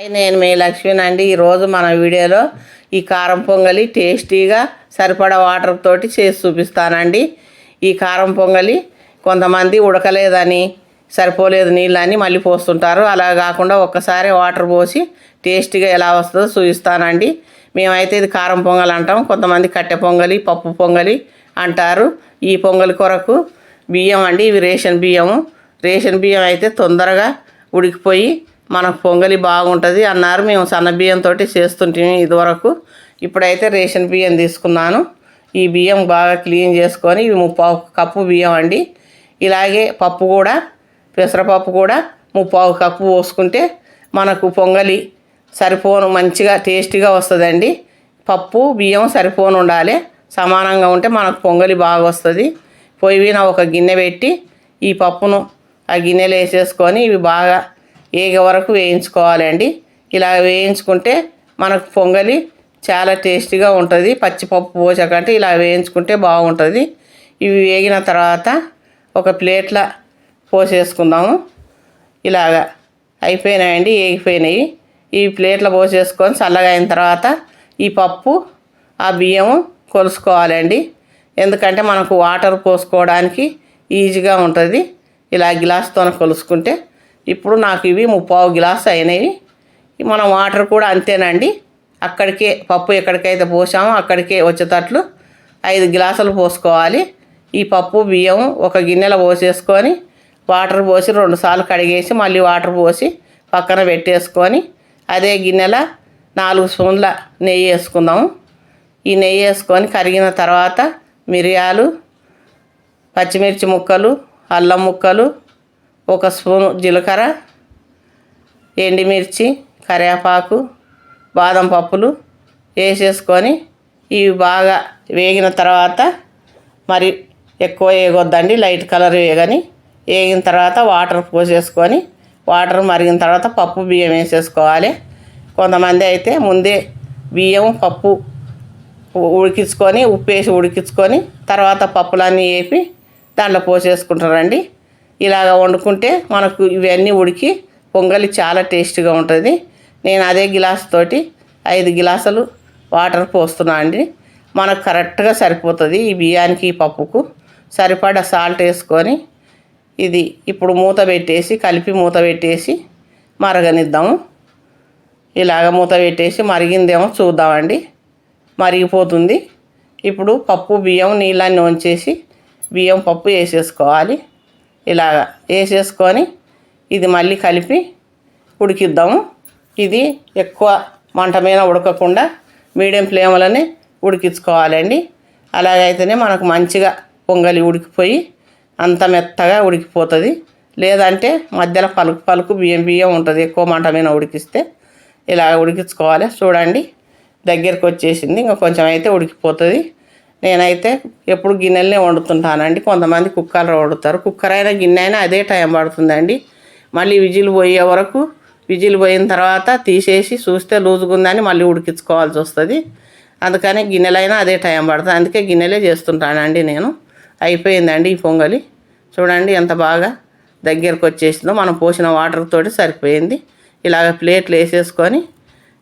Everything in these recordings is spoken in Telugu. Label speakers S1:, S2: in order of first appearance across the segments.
S1: హాయ్ నేను మీ లక్ష్మిని అండి. ఈరోజు మన వీడియోలో ఈ కారం పొంగలి టేస్టీగా సరిపడా వాటర్ తోటి చేసి చూపిస్తానండి. ఈ కారం పొంగలి కొంతమంది ఉడకలేదని సరిపోలేదు నీళ్ళని మళ్ళీ పోస్తుంటారు. అలా కాకుండా ఒక్కసారి వాటర్ పోసి టేస్టీగా ఎలా వస్తుందో చూపిస్తానండి. మేమైతే ఇది కారం పొంగల్ అంటాం. కొంతమంది కట్టె పొంగలి పప్పు పొంగలి అంటారు. ఈ పొంగలి కొరకు బియ్యం అండి. ఇవి రేషన్ బియ్యము. రేషన్ బియ్యం అయితే తొందరగా ఉడికిపోయి మనకు పొంగలి బాగుంటుంది అన్నారు. మేము సన్న బియ్యంతో చేస్తుంటే ఇదివరకు. ఇప్పుడైతే రేషన్ బియ్యం తీసుకున్నాను. ఈ బియ్యం బాగా క్లీన్ చేసుకొని ఇవి ముప్పావు కప్పు బియ్యం అండి. ఇలాగే పప్పు కూడా పెసరపప్పు కూడా ముప్పావు కప్పు పోసుకుంటే మనకు పొంగలి సరిపోను మంచిగా టేస్టీగా వస్తుందండి. పప్పు బియ్యం సరిపోను ఉండాలి. సమానంగా ఉంటే మనకు పొంగలి బాగా వస్తుంది. పొయ్యి ఒక గిన్నె పెట్టి ఈ పప్పును ఆ గిన్నెలో వేసేసుకొని ఇవి బాగా ఏగే వరకు వేయించుకోవాలండి. ఇలా వేయించుకుంటే మనకు పొంగలి చాలా టేస్టీగా ఉంటుంది. పచ్చిపప్పు పోసాకంటే ఇలా వేయించుకుంటే బాగుంటుంది. ఇవి వేగిన తర్వాత ఒక ప్లేట్లో పోసేసుకుందాము. ఇలాగా అయిపోయినాయండి వేగిపోయినాయి. ఈ ప్లేట్లో పోసేసుకొని చల్లగా అయిన తర్వాత ఈ పప్పు ఆ బియ్యము కొలుసుకోవాలండి. ఎందుకంటే మనకు వాటర్ పోసుకోవడానికి ఈజీగా ఉంటుంది. ఇలా గ్లాస్తో కొలుసుకుంటే ఇప్పుడు నాకు ఇవి ముప్పావు గ్లాస్ అయినవి మనం వాటర్ కూడా అంతేనండి. అక్కడికే పప్పు ఎక్కడికైతే పోసామో అక్కడికే వచ్చేటట్లు ఐదు గ్లాసులు పోసుకోవాలి. ఈ పప్పు బియ్యం ఒక గిన్నెలో పోసేసుకొని వాటర్ పోసి రెండుసార్లు కడిగేసి మళ్ళీ వాటర్ పోసి పక్కన పెట్టేసుకొని అదే గిన్నెలో నాలుగు స్పూన్ల నెయ్యి వేసుకుందాము. ఈ నెయ్యి వేసుకొని కరిగిన తర్వాత మిరియాలు పచ్చిమిర్చి ముక్కలు అల్లం ముక్కలు ఒక స్పూను జీలకర్ర ఎండిమిర్చి కరివేపాకు బాదం పప్పులు వేసేసుకొని ఇవి బాగా వేగిన తర్వాత మరి ఎక్కువ వేగొద్దండి లైట్ కలర్ వేయగని. వేగిన తర్వాత వాటర్ పోసేసుకొని వాటర్ మరిగిన తర్వాత పప్పు బియ్యం వేసేసుకోవాలి. కొంతమంది అయితే ముందే బియ్యం పప్పు ఉడికించుకొని ఉప్పు వేసి ఉడికించుకొని తర్వాత పప్పులన్నీ వేపి దాంట్లో పోసేసుకుంటారండి. ఇలాగ వండుకుంటే మనకు ఇవన్నీ ఉడికి పొంగలి చాలా టేస్టీగా ఉంటుంది. నేను అదే గిలాస్ తోటి ఐదు గిలాసులు వాటర్ పోస్తున్నా అండి. మనకు కరెక్ట్గా సరిపోతుంది ఈ బియ్యానికి ఈ పప్పుకు. సరిపడా సాల్ట్ వేసుకొని ఇది ఇప్పుడు మూత పెట్టేసి కలిపి మూత పెట్టేసి మరగనిద్దాము ఇలాగ మూత పెట్టేసి మరిగిందేమో చూద్దామండి. మరిగిపోతుంది. ఇప్పుడు పప్పు బియ్యం నీళ్ళని ఉంచేసి బియ్యం పప్పు వేసేసుకోవాలి. ఇలాగ వేసేసుకొని ఇది మళ్ళీ కలిపి ఉడికిద్దాము. ఇది ఎక్కువ మంట మీద ఉడకకుండా మీడియం ఫ్లేమ్లోనే ఉడికించుకోవాలండి. అలాగైతేనే మనకు మంచిగా పొంగలి ఉడికిపోయి అంత మెత్తగా ఉడికిపోతుంది. లేదంటే మధ్యలో పలుకు పలుకు బియ్యం బియ్యం ఉంటుంది ఎక్కువ మంట మీద ఉడికిస్తే ఇలా ఉడికించుకోవాలి. చూడండి దగ్గరకు వచ్చేసింది ఇంకా కొంచెం అయితే ఉడికిపోతుంది. నేనైతే ఎప్పుడు గిన్నెలనే వండుతుంటానండి. కొంతమంది కుక్కర్లో వండుతారు. కుక్కర్ అయినా గిన్నె అయినా అదే టైం పడుతుందండి. మళ్ళీ విజిల్ పోయే వరకు విజిల్ పోయిన తర్వాత తీసేసి చూస్తే లూజుగా ఉందని మళ్ళీ ఉడికించుకోవాల్సి వస్తుంది. అందుకని గిన్నెలైనా అదే టైం పడుతుంది. అందుకే గిన్నెలే చేస్తుంటానండి నేను. అయిపోయిందండి ఈ పొంగలి. చూడండి ఎంత బాగా దగ్గరకు వచ్చేసిందో. మనం పోసిన వాటర్ తోటి సరిపోయింది. ఇలాగ ప్లేట్లు వేసేసుకొని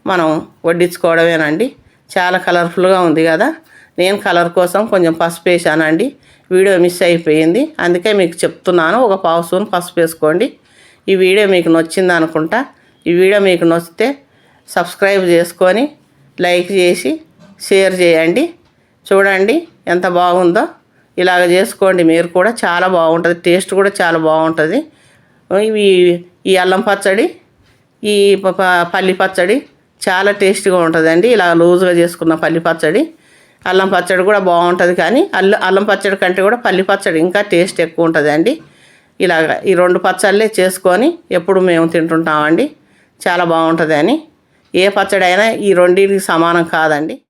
S1: మనం వడ్డించుకోవడమేనండి. చాలా కలర్ఫుల్గా ఉంది కదా. నేను కలర్ కోసం కొంచెం పసుపు వేసానండి. వీడియో మిస్ అయిపోయింది. అందుకే మీకు చెప్తున్నాను ఒక పావు స్పూన్ పసుపు వేసుకోండి. ఈ వీడియో మీకు నచ్చింది అనుకుంటా. ఈ వీడియో మీకు నచ్చితే సబ్స్క్రైబ్ చేసుకొని లైక్ చేసి షేర్ చేయండి. చూడండి ఎంత బాగుందో. ఇలాగ చేసుకోండి మీరు కూడా చాలా బాగుంటుంది టేస్ట్ కూడా చాలా బాగుంటుంది. ఇవి ఈ అల్లం పచ్చడి ఈ ప- పల్లి పచ్చడి చాలా టేస్ట్గా ఉంటుందండి. ఇలా లూజ్గా చేసుకున్న పల్లి పచ్చడి. అల్లం పచ్చడి కూడా బాగుంటుంది కానీ అల్లు అల్లం పచ్చడి కంటే కూడా పల్లి పచ్చడి ఇంకా టేస్ట్ ఎక్కువ ఉంటుందండి ఇలాగ ఈ రెండు పచ్చళ్ళే చేసుకొని ఎప్పుడు మేము తింటుంటామండి. చాలా బాగుంటుంది అని. ఏ పచ్చడి అయినా ఈ రెండింటికి సమానం కాదండి.